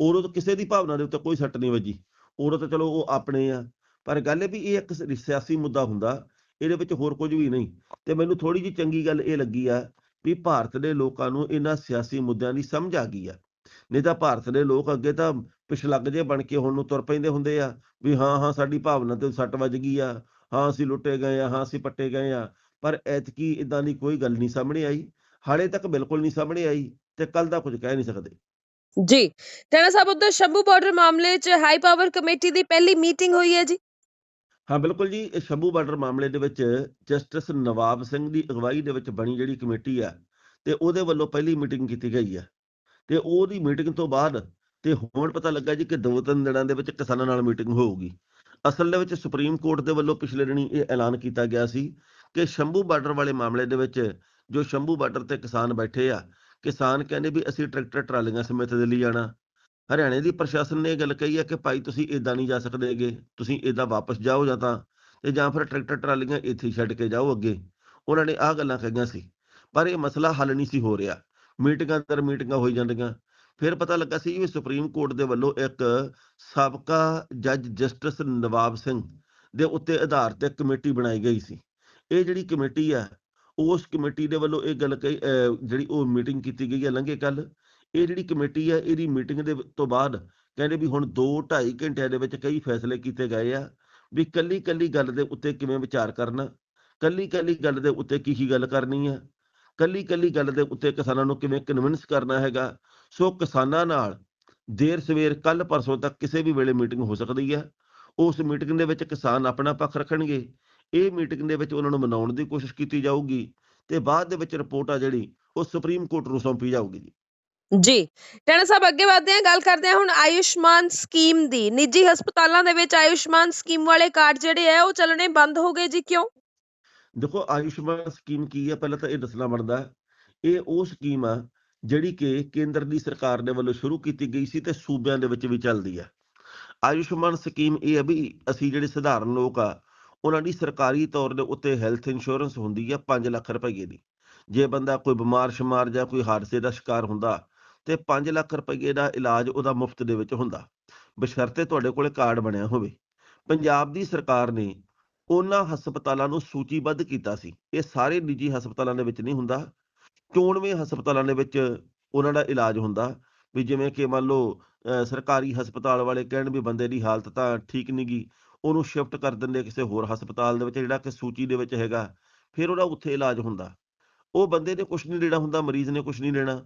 S2: ਔਰਤ ਕਿਸੇ ਦੀ ਭਾਵਨਾ ਦੇ ਉੱਤੇ ਕੋਈ ਸੱਟ ਨਹੀਂ ਵੱਜੀ। ਔਰਤ ਚਲੋ ਉਹ ਆਪਣੇ ਆ। ਪਰ ਗੱਲ ਇਹ ਵੀ ਇਹ ਇੱਕ ਸਿਆਸੀ ਮੁੱਦਾ ਹੁੰਦਾ, ਇਹਦੇ ਵਿੱਚ ਹੋਰ ਕੁਝ ਵੀ ਨਹੀਂ। ਤੇ ਮੈਨੂੰ ਥੋੜੀ ਜਿਹੀ ਚੰਗੀ ਗੱਲ ਇਹ ਲੱਗੀ ਆ ਵੀ ਭਾਰਤ ਦੇ ਲੋਕਾਂ ਨੂੰ ਇਹਨਾਂ ਸਿਆਸੀ ਮੁੱਦਿਆਂ ਦੀ ਸਮਝ ਆ ਗਈ ਆ। ਨਹੀਂ ਤਾਂ ਭਾਰਤ ਦੇ ਲੋਕ ਅੱਗੇ ਤਾਂ ਪਿਛਲੱਗ ਜੇ ਬਣ ਕੇ ਹੁਣ ਨੂੰ ਤੁਰ ਪੈਂਦੇ ਹੁੰਦੇ ਆ ਵੀ ਹਾਂ ਹਾਂ, ਸਾਡੀ ਭਾਵਨਾ ਤੇ ਸੱਟ ਵੱਜ ਗਈ ਆ। ਹਾਂ, ਅਸੀਂ ਲੁੱਟੇ ਗਏ ਆ, ਹਾਂ, ਅਸੀਂ ਪੱਟੇ ਗਏ ਆ। ਪਰ ਐਤਕੀ ਇਦਾਂ ਦੀ ਕੋਈ ਗੱਲ ਨਹੀਂ ਸਾਹਮਣੇ ਆਈ। ਹਾਲੇ ਤੱਕ ਬਿਲਕੁਲ ਨਹੀਂ ਸਾਹਮਣੇ ਆਈ ਤੇ ਕੱਲ ਦਾ ਕੁਝ ਕਹਿ ਨਹੀਂ ਸਕਦੇ।
S1: ਜੀ। ਟੈਣਾ ਸਾਹਿਬ, ਉਧਰ ਸ਼ੰਭੂ ਬਾਰਡਰ ਮਾਮਲੇ 'ਚ ਹਾਈ ਪਾਵਰ ਕਮੇਟੀ ਦੀ ਪਹਿਲੀ ਮੀਟਿੰਗ ਹੋਈ ਹੈ ਜੀ।
S2: ਹਾਂ, ਬਿਲਕੁਲ ਜੀ। ਸ਼ੰਭੂ ਬਾਰਡਰ ਮਾਮਲੇ ਦੇ ਵਿੱਚ ਜਸਟਿਸ ਨਵਾਬ ਸਿੰਘ ਦੀ ਅਗਵਾਈ ਦੇ ਵਿੱਚ ਬਣੀ ਜਿਹੜੀ ਕਮੇਟੀ ਆ, ਤੇ ਉਹਦੇ ਵੱਲੋਂ ਪਹਿਲੀ ਮੀਟਿੰਗ ਕੀਤੀ ਗਈ ਆ। ਤੇ ਉਹਦੀ ਮੀਟਿੰਗ ਤੋਂ ਬਾਅਦ ਤੇ ਹੁਣ ਪਤਾ ਲੱਗਾ ਜੀ ਕਿ ਦੋ ਤਿੰਨ ਦਿਨਾਂ ਦੇ ਵਿੱਚ ਕਿਸਾਨਾਂ ਨਾਲ ਮੀਟਿੰਗ ਹੋਊਗੀ। ਅਸਲ ਦੇ ਵਿੱਚ ਸੁਪਰੀਮ ਕੋਰਟ ਦੇ ਵੱਲੋਂ ਪਿਛਲੇ ਦਿਨੀ ਇਹ ਐਲਾਨ ਕੀਤਾ ਗਿਆ ਸੀ ਕਿ ਸ਼ੰਭੂ ਬਾਰਡਰ ਵਾਲੇ ਮਾਮਲੇ ਦੇ ਵਿੱਚ ਜੋ ਸ਼ੰਭੂ ਬਾਰਡਰ ਤੇ ਕਿਸਾਨ ਬੈਠੇ ਆ ਕਿਸਾਨ ਕਹਿੰਦੇ ਵੀ ਅਸੀਂ ਟਰੈਕਟਰ ਟਰਾਲੀਆਂ ਸਮੇਤ ਦਿੱਲੀ ਜਾਣਾ। ਹਰਿਆਣੇ ਦੀ ਪ੍ਰਸ਼ਾਸਨ ਨੇ ਇਹ ਗੱਲ ਕਹੀ ਹੈ ਕਿ ਭਾਈ ਤੁਸੀਂ ਇਦਾਂ ਨਹੀਂ ਜਾ ਸਕਦੇਗੇ ਤੁਸੀਂ ਇਦਾਂ ਵਾਪਸ ਜਾਓ ਜਾਂ ਤਾਂ, ਤੇ ਜਾਂ ਫਿਰ ਟਰੈਕਟਰ ਟਰਾਲੀਆਂ ਇੱਥੇ ਛੱਡ ਕੇ ਜਾਓ ਅੱਗੇ। ਉਹਨਾਂ ਨੇ ਆਹ ਗੱਲਾਂ ਕਹੀਆਂ ਸੀ, ਪਰ ਇਹ ਮਸਲਾ ਹੱਲ ਨਹੀਂ ਸੀ ਹੋ ਰਿਹਾ। ਮੀਟਿੰਗਾਂ ਦਰ ਮੀਟਿੰਗਾਂ ਹੋਈ ਜਾਂਦੀਆਂ। ਫਿਰ ਪਤਾ ਲੱਗਾ ਸੀ ਵੀ ਸੁਪਰੀਮ ਕੋਰਟ ਦੇ ਵੱਲੋਂ ਇੱਕ ਸਾਬਕਾ ਜੱਜ ਜਸਟਿਸ ਨਵਾਬ ਸਿੰਘ ਦੇ ਉੱਤੇ ਆਧਾਰ ਤੇ ਕਮੇਟੀ ਬਣਾਈ ਗਈ ਸੀ। ਇਹ ਜਿਹੜੀ ਕਮੇਟੀ ਆ ਉਸ ਕਮੇਟੀ ਦੇ ਵੱਲੋਂ ਇਹ ਗੱਲ ਕਹੀ, ਅਹ ਜਿਹੜੀ ਉਹ ਮੀਟਿੰਗ ਕੀਤੀ ਗਈ ਹੈ ਲੰਘੇ ਕੱਲ ਇਹ ਜਿਹੜੀ ਕਮੇਟੀ ਹੈ ਇਹਦੀ ਮੀਟਿੰਗ ਦੇ ਤੋਂ ਬਾਅਦ ਕਹਿੰਦੇ ਵੀ ਹੁਣ 2 2.5 ਘੰਟਿਆਂ ਦੇ ਵਿੱਚ ਕਈ ਫੈਸਲੇ ਕੀਤੇ ਗਏ ਆ ਵੀ ਕੱਲੀ ਕੱਲੀ ਗੱਲ ਦੇ ਉੱਤੇ ਕਿਵੇਂ ਵਿਚਾਰ ਕਰਨਾ ਕੱਲੀ ਕੱਲੀ ਗੱਲ ਦੇ ਉੱਤੇ ਕੀ ਕੀ ਗੱਲ ਕਰਨੀ ਹੈ ਕੱਲੀ ਕੱਲੀ ਗੱਲ ਦੇ ਉੱਤੇ ਕਿਸਾਨਾਂ ਨੂੰ ਕਿਵੇਂ ਕਨਵਿੰਸ ਕਰਨਾ ਹੈਗਾ, ਸੋ ਕਿਸਾਨਾਂ ਨਾਲ ਦੇਰ ਸਵੇਰ ਕੱਲ ਪਰਸੋਂ ਤੱਕ ਕਿਸੇ ਵੀ ਵੇਲੇ ਮੀਟਿੰਗ ਹੋ ਸਕਦੀ ਹੈ ਉਸ ਮੀਟਿੰਗ ਦੇ ਵਿੱਚ ਕਿਸਾਨ ਆਪਣਾ ਪੱਖ ਰੱਖਣਗੇ ਇਹ ਮੀਟਿੰਗ ਦੇ ਵਿੱਚ ਉਹਨਾਂ ਨੂੰ ਮਨਾਉਣ ਦੀ ਕੋਸ਼ਿਸ਼ ਕੀਤੀ ਜਾਊਗੀ ਤੇ ਬਾਅਦ ਦੇ ਵਿੱਚ ਰਿਪੋਰਟ ਆ ਜਿਹੜੀ ਉਹ ਸੁਪਰੀਮ ਕੋਰਟ ਨੂੰ ਸੌਂਪੀ ਜਾਊਗੀ ਜੀ।
S1: ਜੀ ਟੈਣਾ ਸਾਹਿਬ ਅੱਗੇ ਵਧਦੇ ਹਾਂ ਗੱਲ ਕਰਦੇ ਹਾਂ ਹੁਣ ਆਯੁਸ਼ਮਾਨ ਸਕੀਮ ਦੀ। ਨਿੱਜੀ ਹਸਪਤਾਲਾਂ ਦੇ ਵਿੱਚ ਆਯੁਸ਼ਮਾਨ ਸਕੀਮ ਵਾਲੇ ਕਾਰਡ ਜਿਹੜੇ ਆ ਉਹ ਚੱਲਣੇ ਬੰਦ ਹੋ ਗਏ ਜੀ ਕਿਉਂ?
S2: ਦੇਖੋ ਆਯੁਸ਼ਮਾਨ ਸਕੀਮ ਕੀ ਹੈ ਪਹਿਲਾਂ ਤਾਂ ਇਹ ਦੱਸਣਾ ਬਣਦਾ। ਇਹ ਉਹ ਸਕੀਮ ਆ ਜਿਹੜੀ ਕਿ ਕੇਂਦਰ ਦੀ ਸਰਕਾਰ ਦੇ ਵੱਲੋਂ ਸ਼ੁਰੂ ਕੀਤੀ ਗਈ ਸੀ ਤੇ ਸੂਬਿਆਂ ਦੇ ਵਿੱਚ ਵੀ ਚੱਲਦੀ ਆ ਆਯੁਸ਼ਮਾਨ ਸਕੀਮ ਇਹ ਵੀ ਅਸੀਂ ਜਿਹੜੇ ਸਧਾਰਨ ਲੋਕ ਆ ਉਹਨਾਂ ਦੀ ਸਰਕਾਰੀ ਤੌਰ ਦੇ ਉੱਤੇ ਹੈਲਥ ਇੰਸ਼ੋਰੈਂਸ ਹੁੰਦੀ ਹੈ 5 ਲੱਖ ਰੁਪਏ ਦੀ। ਜੇ ਬੰਦਾ ਕੋਈ ਬਿਮਾਰ ਸ਼ਮਾਰ ਜਾਂ ਕੋਈ ਹਾਦਸੇ ਦਾ ਸ਼ਿਕਾਰ ਹੁੰਦਾ ਤੇ 5 ਲੱਖ ਰੁਪਏ ਦਾ ਇਲਾਜ ਉਹਦਾ ਮੁਫਤ ਦੇ ਵਿੱਚ ਹੁੰਦਾ। ਬਸ਼ਰਤੇ ਤੁਹਾਡੇ ਕੋਲੇ ਕਾਰਡ ਬਣਿਆ ਹੋਵੇ। ਪੰਜਾਬ ਦੀ ਸਰਕਾਰ ਨੇ ਉਹਨਾਂ ਹਸਪਤਾਲਾਂ ਨੂੰ ਸੂਚੀਬੱਧ ਕੀਤਾ ਸੀ। ਇਹ ਸਾਰੇ ਨਿੱਜੀ ਹਸਪਤਾਲਾਂ ਦੇ ਵਿੱਚ ਨਹੀਂ ਹੁੰਦਾ। ਚੋਣਵੇਂ ਹਸਪਤਾਲਾਂ ਦੇ ਵਿੱਚ ਉਹਨਾਂ ਦਾ ਇਲਾਜ ਹੁੰਦਾ ਵੀ ਜਿਵੇਂ ਕਿ ਮੰਨ ਲਓ, ਅਹ ਸਰਕਾਰੀ ਹਸਪਤਾਲ ਵਾਲੇ ਕਹਿਣ ਵੀ ਬੰਦੇ ਦੀ ਹਾਲਤ ਤਾਂ ਠੀਕ ਨਹੀਂ ਗੀ ਉਹਨੂੰ ਸ਼ਿਫਟ ਕਰ ਦਿੰਦੇ ਕਿਸੇ ਹੋਰ ਹਸਪਤਾਲ ਦੇ ਵਿੱਚ, ਜਿਹੜਾ ਕਿ ਸੂਚੀ ਦੇ ਵਿੱਚ ਹੈਗਾ, ਫਿਰ ਉਹਦਾ ਉੱਥੇ ਇਲਾਜ ਹੁੰਦਾ। ਉਹ ਬੰਦੇ ਨੇ ਕੁਝ ਨਹੀਂ ਲੈਣਾ ਹੁੰਦਾ, ਮਰੀਜ਼ ਨੇ ਕੁਝ ਨਹੀਂ ਲੈਣਾ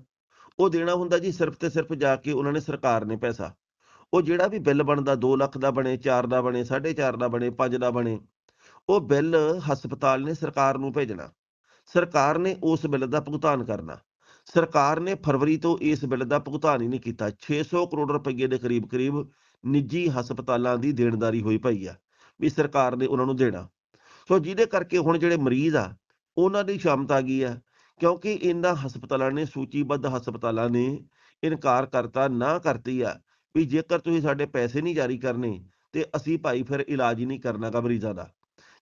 S2: ਉਹ ਦੇਣਾ ਹੁੰਦਾ ਜੀ ਸਿਰਫ ਤੇ ਸਿਰਫ ਜਾ ਕੇ ਉਹਨਾਂ ਨੇ ਸਰਕਾਰ ਨੇ ਪੈਸਾ। ਉਹ ਜਿਹੜਾ ਵੀ ਬਿੱਲ ਬਣਦਾ 2 ਲੱਖ ਦਾ ਬਣੇ 4 ਦਾ ਬਣੇ 4.5 ਦਾ ਬਣੇ 5 ਦਾ ਬਣੇ, ਉਹ ਬਿੱਲ ਹਸਪਤਾਲ ਨੇ ਸਰਕਾਰ ਨੂੰ ਭੇਜਣਾ। ਸਰਕਾਰ ਨੇ ਉਸ ਬਿੱਲ ਦਾ ਭੁਗਤਾਨ ਕਰਨਾ। ਸਰਕਾਰ ਨੇ ਫਰਵਰੀ ਤੋਂ ਇਸ ਬਿੱਲ ਦਾ ਭੁਗਤਾਨ ਹੀ ਨਹੀਂ ਕੀਤਾ। 600 ਕਰੋੜ ਰੁਪਏ ਦੇ ਕਰੀਬ ਕਰੀਬ ਨਿੱਜੀ ਹਸਪਤਾਲਾਂ ਦੀ ਦੇਣਦਾਰੀ ਹੋਈ ਪਈ ਆ, ਵੀ ਸਰਕਾਰ ਨੇ ਉਹਨਾਂ ਨੂੰ ਦੇਣਾ। ਸੋ ਜਿਹਦੇ ਕਰਕੇ ਹੁਣ ਜਿਹੜੇ ਮਰੀਜ਼ ਆ, ਉਹਨਾਂ ਦੀ ਸ਼ਾਮਤ ਆ ਗਈ ਆ, ਕਿਉਂਕਿ ਇਹਨਾਂ ਹਸਪਤਾਲਾਂ ਨੇ, ਸੂਚੀਬੱਧ ਹਸਪਤਾਲਾਂ ਨੇ ਇਨਕਾਰ ਕਰਤਾ, ਨਾ ਕਰਤੀ ਆ, ਵੀ ਜੇਕਰ ਤੁਸੀਂ ਸਾਡੇ ਪੈਸੇ ਨਹੀਂ ਜਾਰੀ ਕਰਨੇ, ਤੇ ਅਸੀਂ ਭਾਈ ਫਿਰ ਇਲਾਜ ਹੀ ਨਹੀਂ ਕਰਨਾਗਾ ਮਰੀਜ਼ਾਂ ਦਾ।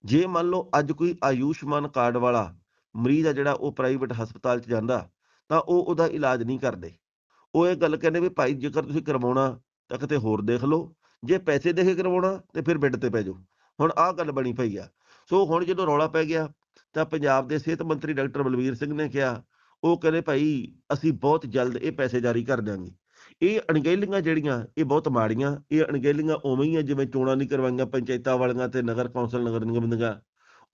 S2: ਜੇ ਮੰਨ ਲਓ ਅੱਜ ਕੋਈ ਆਯੁਸ਼ਮਾਨ ਕਾਰਡ ਵਾਲਾ ਮਰੀਜ਼ ਆ ਜਿਹੜਾ, ਉਹ ਪ੍ਰਾਈਵੇਟ ਹਸਪਤਾਲ 'ਚ ਜਾਂਦਾ, ਤਾਂ ਉਹ ਉਹਦਾ ਇਲਾਜ ਨਹੀਂ ਕਰਦੇ। ਉਹ ਇਹ ਗੱਲ ਕਹਿੰਦੇ ਵੀ ਭਾਈ ਜੇਕਰ ਤੁਸੀਂ ਕਰਵਾਉਣਾ ਤਾਂ ਕਿਤੇ ਹੋਰ ਦੇਖ ਲਓ। ਜੇ ਪੈਸੇ ਦੇ ਕੇ ਕਰਵਾਉਣਾ ਤੇ ਫਿਰ ਬੈੱਡ ਤੇ ਪੈ ਜਾਓ। ਹੁਣ ਆਹ ਗੱਲ ਬਣੀ ਪਈ ਆ। ਸੋ ਹੁਣ ਜਦੋਂ ਰੌਲਾ ਪੈ ਗਿਆ ਤਾਂ ਪੰਜਾਬ ਦੇ ਸਿਹਤ ਮੰਤਰੀ ਡਾਕਟਰ ਬਲਵੀਰ ਸਿੰਘ ਨੇ ਕਿਹਾ ਉਹ ਕਹਿੰਦੇ ਭਾਈ ਅਸੀਂ ਬਹੁਤ ਜਲਦ ਇਹ ਪੈਸੇ ਜਾਰੀ ਕਰ ਦਿਆਂਗੇ। ਇਹ ਅਣਗਹਿਲੀਆਂ ਜਿਹੜੀਆਂ ਇਹ ਬਹੁਤ ਮਾੜੀਆਂ ਇਹ ਅਣਗਹਿਲੀਆਂ ਉਵੇਂ ਹੀ ਆ ਜਿਵੇਂ ਚੋਣਾਂ ਨਹੀਂ ਕਰਵਾਈਆਂ ਪੰਚਾਇਤਾਂ ਵਾਲੀਆਂ ਤੇ ਨਗਰ ਕੌਂਸਲ ਨਗਰ ਨਿਗਮ ਦੀਆਂ।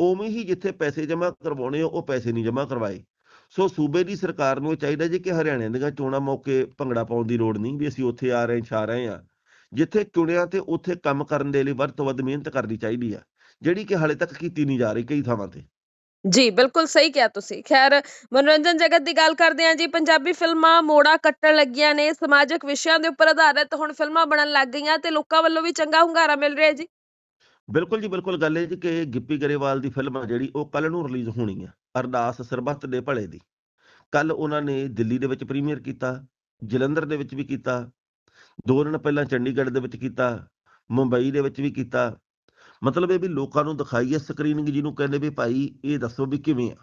S2: ਉਵੇਂ ਹੀ ਜਿੱਥੇ ਪੈਸੇ ਜਮ੍ਹਾਂ ਕਰਵਾਉਣੇ ਆ, ਉਹ ਪੈਸੇ ਨਹੀਂ ਜਮ੍ਹਾਂ ਕਰਵਾਏ। ਸੋ ਸੂਬੇ ਦੀ ਸਰਕਾਰ ਨੂੰ ਚਾਹੀਦਾ ਜੀ ਕਿ ਹਰਿਆਣੇ ਦੀਆਂ ਚੋਣਾਂ ਮੌਕੇ ਭੰਗੜਾ ਪਾਉਣ ਦੀ ਲੋੜ ਨਹੀਂ ਵੀ ਅਸੀਂ ਉੱਥੇ ਆ ਰਹੇ ਛਾ ਰਹੇ ਆ ਜਿੱਥੇ ਚੁਣਿਆ ਤੇ ਉੱਥੇ ਕੰਮ ਕਰਨ ਦੇ ਲਈ ਵੱਧ ਤੋਂ ਵੱਧ ਮਿਹਨਤ ਕਰਨੀ ਚਾਹੀਦੀ ਆ ਜਿਹੜੀ ਕਿ ਹਾਲੇ ਤੱਕ ਕੀਤੀ ਨਹੀਂ ਜਾ ਰਹੀ ਕਈ ਥਾਵਾਂ ਤੇ।
S1: ਜੀ ਬਿਲਕੁਲ ਸਹੀ ਕਿਹਾ ਤੁਸੀਂ। ਖੈਰ ਮਨੋਰੰਜਨ ਜਗਤ ਦੀ ਗੱਲ ਕਰਦੇ ਹਾਂ ਜੀ ਪੰਜਾਬੀ ਫਿਲਮਾਂ ਮੋੜਾ ਕੱਟਣ ਲੱਗੀਆਂ ਨੇ ਸਮਾਜਿਕ ਵਿਸ਼ਿਆਂ ਦੇ ਉੱਪਰ ਆਧਾਰਿਤ ਹੁਣ ਫਿਲਮਾਂ ਬਣਨ ਲੱਗ ਗਈਆਂ ਤੇ ਲੋਕਾਂ ਵੱਲੋਂ ਵੀ ਚੰਗਾ ਹੁੰਗਾਰਾ ਮਿਲ ਰਿਹਾ ਜੀ।
S2: ਬਿਲਕੁਲ ਜੀ ਬਿਲਕੁਲ ਗੱਲ ਇਹ ਜੀ ਕਿ ਗਿੱਪੀ ਗਰੇਵਾਲ ਦੀ ਫਿਲਮ ਆ ਜਿਹੜੀ ਉਹ ਕੱਲ ਨੂੰ ਰਿਲੀਜ਼ ਹੋਣੀ ਆ। ਅਰਦਾਸ ਸਰਬੱਤ ਦੇ ਭਲੇ ਦੀ। ਕੱਲ ਉਹਨਾਂ ਨੇ ਦਿੱਲੀ ਦੇ ਵਿੱਚ ਪ੍ਰੀਮੀਅਰ ਕੀਤਾ, ਜਲੰਧਰ ਦੇ ਵਿੱਚ ਵੀ ਕੀਤਾ, ਦੋ ਦਿਨ ਪਹਿਲਾਂ ਚੰਡੀਗੜ੍ਹ ਦੇ ਵਿੱਚ ਕੀਤਾ, ਮੁੰਬਈ ਦੇ ਵਿੱਚ ਵੀ ਕੀਤਾ। ਮਤਲਬ ਇਹ ਵੀ ਲੋਕਾਂ ਨੂੰ ਦਿਖਾਈ ਹੈ ਸਕਰੀਨਿੰਗ ਜਿਹਨੂੰ ਕਹਿੰਦੇ ਵੀ ਭਾਈ ਇਹ ਦੱਸੋ ਵੀ ਕਿਵੇਂ ਆ।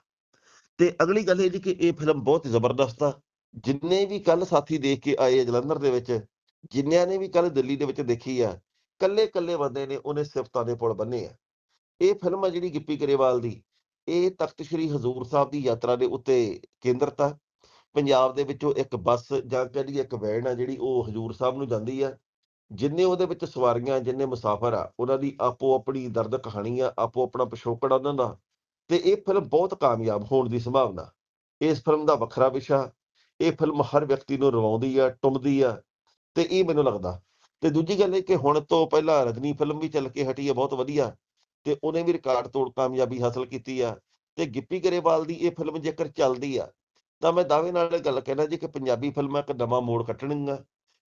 S2: ਤੇ ਅਗਲੀ ਗੱਲ ਇਹ ਜੀ ਕਿ ਇਹ ਫਿਲਮ ਬਹੁਤ ਜ਼ਬਰਦਸਤ ਆ। ਜਿੰਨੇ ਵੀ ਕੱਲ ਸਾਥੀ ਦੇਖ ਕੇ ਆਏ ਆ ਜਲੰਧਰ ਦੇ ਵਿੱਚ, ਜਿੰਨਿਆਂ ਨੇ ਵੀ ਕੱਲ ਦਿੱਲੀ ਦੇ ਵਿੱਚ ਦੇਖੀ ਆ ਕੱਲੇ ਕੱਲੇ ਬੰਦੇ ਨੇ ਉਹਨੇ ਸਿਫਤਾਂ ਦੇ ਪੁਲ ਬੰਨੇ ਆ। ਇਹ ਫਿਲਮ ਆ ਜਿਹੜੀ ਗਿੱਪੀ ਗਰੇਵਾਲ ਦੀ। ਇਹ ਤਖਤ ਸ੍ਰੀ ਹਜ਼ੂਰ ਸਾਹਿਬ ਦੀ ਯਾਤਰਾ ਦੇ ਉੱਤੇ ਕੇਂਦਰਤ ਆ। ਪੰਜਾਬ ਦੇ ਵਿੱਚੋਂ ਇੱਕ ਬੱਸ ਜਾਂ ਕਹਿੰਦੀ ਇੱਕ ਵੈਨ ਆ ਜਿਹੜੀ ਉਹ ਹਜ਼ੂਰ ਸਾਹਿਬ ਨੂੰ ਜਾਂਦੀ ਆ। ਜਿੰਨੇ ਉਹਦੇ ਵਿੱਚ ਸਵਾਰੀਆਂ, ਜਿੰਨੇ ਮੁਸਾਫਰ ਆ, ਉਹਨਾਂ ਦੀ ਆਪੋ ਆਪਣੀ ਦਰਦ ਕਹਾਣੀ ਆ ਆਪੋ ਆਪਣਾ ਪਿਛੋਕੜ ਆ ਉਹਨਾਂ ਦਾ ਤੇ ਇਹ ਫਿਲਮ ਬਹੁਤ ਕਾਮਯਾਬ ਹੋਣ ਦੀ ਸੰਭਾਵਨਾ। ਇਸ ਫਿਲਮ ਦਾ ਵੱਖਰਾ ਵਿਸ਼ਾ, ਇਹ ਫਿਲਮ ਹਰ ਵਿਅਕਤੀ ਨੂੰ ਰਵਾਉਂਦੀ ਆ, ਟੁੰਬਦੀ ਆ ਤੇ ਇਹ ਮੈਨੂੰ ਲੱਗਦਾ। ਤੇ ਦੂਜੀ ਗੱਲ ਇਹ ਕਿ ਹੁਣ ਤੋਂ ਪਹਿਲਾਂ ਰਜਨੀ ਫਿਲਮ ਵੀ ਚੱਲ ਕੇ ਹਟੀ ਹੈ ਬਹੁਤ ਵਧੀਆ। ਤੇ ਉਹਨੇ ਵੀ ਰਿਕਾਰਡ ਤੋੜ ਕਾਮਯਾਬੀ ਹਾਸਲ ਕੀਤੀ ਆ ਤੇ ਗਿੱਪੀ ਗਰੇਵਾਲ ਦੀ ਇਹ ਫਿਲਮ ਜੇਕਰ ਚੱਲਦੀ ਆ, ਤਾਂ ਮੈਂ ਦਾਅਵੇ ਨਾਲ ਗੱਲ ਕਹਿਣਾ ਜੀ ਕਿ ਪੰਜਾਬੀ ਫਿਲਮਾਂ ਇੱਕ ਨਵਾਂ ਮੋੜ ਕੱਟਣਗੀਆਂ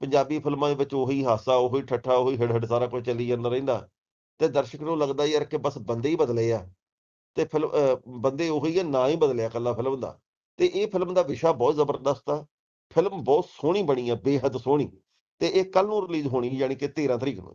S2: ਪੰਜਾਬੀ ਫਿਲਮਾਂ ਦੇ ਵਿੱਚ ਉਹੀ ਹਾਸਾ, ਉਹੀ ਠੱਠਾ, ਉਹੀ ਹਿੜ ਸਾਰਾ ਕੁਝ ਚੱਲੀ ਜਾਂਦਾ ਰਹਿੰਦਾ ਤੇ ਦਰਸ਼ਕ ਨੂੰ ਲੱਗਦਾ ਯਾਰ ਕਿ ਬਸ ਬੰਦੇ ਹੀ ਬਦਲੇ ਆ ਤੇ ਫਿਲਮ ਬੰਦੇ ਉਹੀ ਆ, ਨਾ ਹੀ ਬਦਲਿਆ ਕੱਲਾ ਫਿਲਮ ਦਾ ਤੇ ਇਹ ਫਿਲਮ ਦਾ ਵਿਸ਼ਾ ਬਹੁਤ ਜ਼ਬਰਦਸਤ ਆ, ਫਿਲਮ ਬਹੁਤ ਸੋਹਣੀ ਬਣੀ ਆ, ਬੇਹੱਦ ਸੋਹਣੀ ਤੇ ਇਹ ਕੱਲ ਨੂੰ ਰਿਲੀਜ਼ ਹੋਣੀ ਯਾਨੀ ਕਿ 13 ਤਰੀਕ ਨੂੰ।